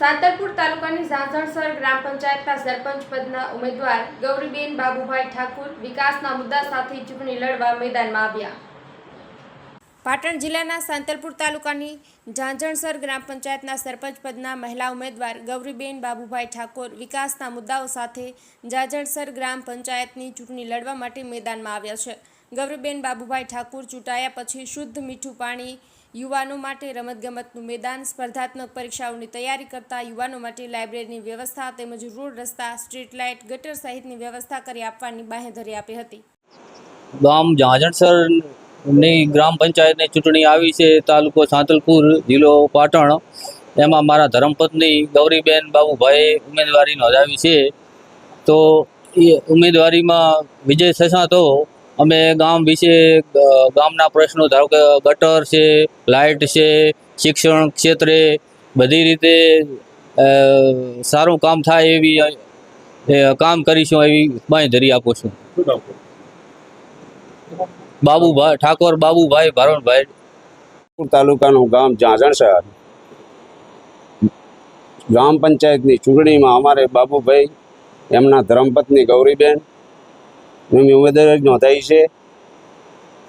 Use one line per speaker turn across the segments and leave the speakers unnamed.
સાંતલપુર તાલુકાની ઝાંઝણસર ગ્રામ પંચાયતના સરપંચ પદના ઉમેદવાર ગૌરીબેન બાબુભાઈ ઠાકુર વિકાસના મુદ્દા સાથે ચૂંટણી લડવા મેદાનમાં આવ્યા. પાટણ જિલ્લાના સાંતલપુર તાલુકાની ઝાંઝણસર ગ્રામ પંચાયતના સરપંચ પદના મહિલા ઉમેદવાર ગૌરીબેન બાબુભાઈ ઠાકોર વિકાસના મુદ્દાઓ સાથે ઝાંઝણસર ગ્રામ પંચાયતની ચૂંટણી લડવા માટે મેદાનમાં આવ્યા છે. ગૌરીબેન બાબુભાઈ ઠાકુર ચૂંટાયા પછી શુદ્ધ મીઠું પાણી યુવાનો માટે રમતગમતનું મેદાન, સ્પર્ધાત્મક પરીક્ષાઓની તૈયારી કરતા યુવાનો માટે લાઇબ્રેરીની વ્યવસ્થા તેમજ રોડ રસ્તા, સ્ટ્રીટ લાઇટ, ગટર સહિતની વ્યવસ્થા કરી આપવાની બાહેધરી આપી હતી.
ગામની ગ્રામ પંચાયતની ચૂંટણી આવી છે, તાલુકો સાંતલપુર, જિલ્લો પાટણ. એમાં મારા ધર્મપત્ની ગૌરીબેન બાબુભાઈએ ઉમેદવારી નોંધાવી છે. તો એ ઉમેદવારીમાં વિજય થશા તો અમે ગામ વિશે ગામના પ્રશ્નો ધારો કે ગટર છે લાઇટ છે શિક્ષણ ક્ષેત્રે બધી રીતે અ, સારું કામ થાય એવી એ કામ કરીશું એવી બાંયધરી આપું છું. બાબુભાઈ ઠાકોર બાબુભાઈ ભારણભાઈ
તાલુકાનું ગામ ઝાંઝણસર ગ્રામ પંચાયતની ચૂંટણીમાં અમારે બાબુભાઈ એમના ધર્મપત્ની ગૌરીબેન એમની ઉમેદવારી નોંધાઈ છે.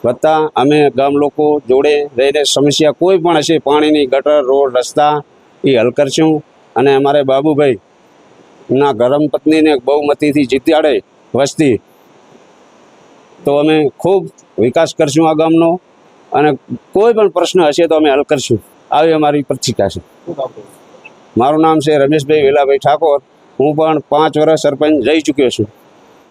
વત્તા અમે ગામ લોકો જોડે રહીને સમસ્યા કોઈ પણ હશે, પાણીની ગટર, રોડ, રસ્તા એ હલ કરશું. અને અમારે બાબુભાઈ ના ધર્મપત્નીને બહુમતીથી જીત્યાડે વસ્તી. તો અમે ખૂબ વિકાસ કરશું આ ગામનો. અને કોઈ પણ પ્રશ્ન હશે તો અમે હલ કરશું. આવી અમારી પ્રતિકા છે. મારું નામ છે રમેશભાઈ વેલાભાઈ ઠાકોર. હું પણ પાંચ વર્ષ સરપંચ રહી ચૂક્યો છું.